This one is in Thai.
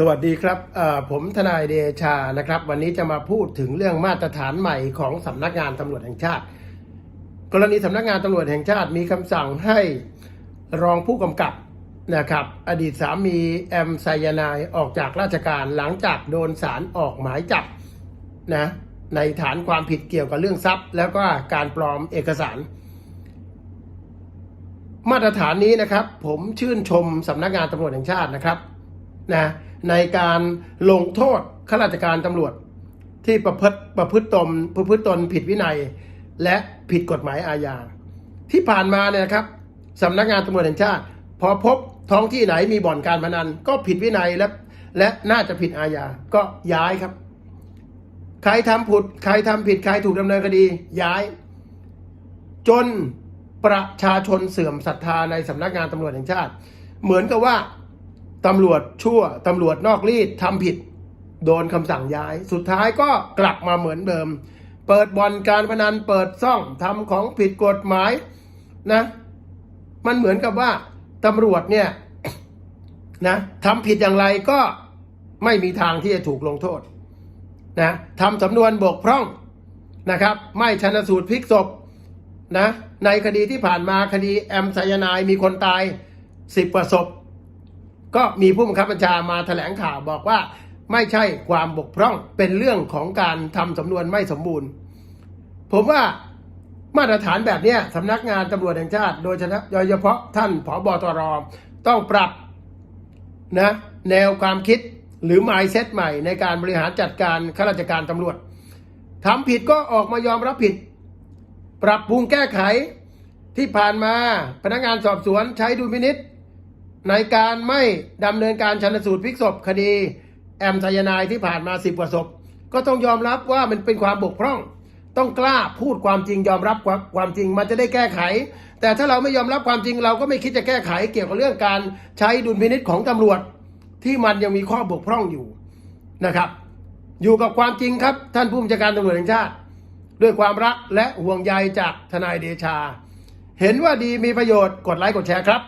สวัสดีครับผมทนายเดชานะครับ วันนี้จะมาพูดถึงเรื่องมาตรฐานใหม่ของสำนักงานตำรวจแห่งชาติ กรณีสำนักงานตำรวจแห่งชาติมีคำสั่งให้รองผู้กำกับนะครับ อดีตสามีแอมไซยานายออกจากราชการหลังจากโดนศาลออกหมายจับนะในฐานความผิดเกี่ยวกับเรื่องทรัพย์ แล้วก็การปลอมเอกสาร มาตรฐานนี้นะครับ ผมชื่นชมสำนักงานตำรวจแห่งชาตินะครับนะ ในการลงโทษข้าราชการตำรวจ ที่ประพฤติประพฤติตนประพฤติตนผิดวินัย และผิดกฎหมายอาญาที่ผ่านมาเนี่ยนะครับสำนักงานตำรวจแห่งชาติ พอพบท้องที่ไหนมีบ่อนการพนัน ก็ผิดวินัยและและน่าจะผิดอาญาก็ย้ายครับ ใครทำผิดใครทำผิดใครถูกดำเนินคดีย้าย จนประชาชนเสื่อมศรัทธาในสำนักงานตำรวจแห่งชาติ เหมือนกับว่า ตำรวจชั่วตำรวจนอกรีดทำผิด โดนคำสั่งย้าย สุดท้ายก็กลับมาเหมือนเดิม เปิดบ่อนการพนันเปิดซ่องทำของผิดกฎหมายนะ มันเหมือนกับว่าตำรวจเนี่ยนะทำผิดอย่างไรก็ไม่มีทางที่จะถูกลงโทษนะทำสำนวนบกพร่องนะครับ ไม่ชันสูตรพลิกศพนะในคดีที่ผ่านมาคดีแอมไซยานายมีคนตายสิบกว่าศพ ก็มีผู้บังคับบัญชามาแถลงข่าวบอกว่าไม่ใช่ความบกพร่องเป็นเรื่องของการทำสำนวนไม่สมบูรณ์ ผมว่ามาตรฐานแบบนี้สำนักงานตำรวจแห่งชาติ โดยเฉพาะท่านผบตรต้องปรับนะแนวความคิดหรือ mindset ใหม่ในการบริหารจัดการข้าราชการตำรวจทำผิดก็ออกมายอมรับผิด ปรับปรุงแก้ไขที่ผ่านมาพนักงานสอบสวนใช้ดุลพินิษ ในการไม่ดำเนินการชันสูตรพลิกศพคดี แอมไซยานายที่ผ่านมาสิบกว่าศพ ก็ต้องยอมรับว่ามันเป็นความบกพร่อง ต้องกล้าพูดความจริงยอมรับความความจริงมันจะได้แก้ไข แต่ถ้าเราไม่ยอมรับความจริงเราก็ไม่คิดจะแก้ไขเกี่ยวกับเรื่องการใช้ดุลพินิษของตำรวจ ที่มันยังมีข้อบกพร่องอยู่นะครับ อยู่กับความจริงครับท่านผู้บัญชาการตำรวจแห่งชาติ ด้วยความรักและห่วงใยจากทนายเดชา เห็นว่าดีมีประโยชน์กดไลค์กดแชร์ครับ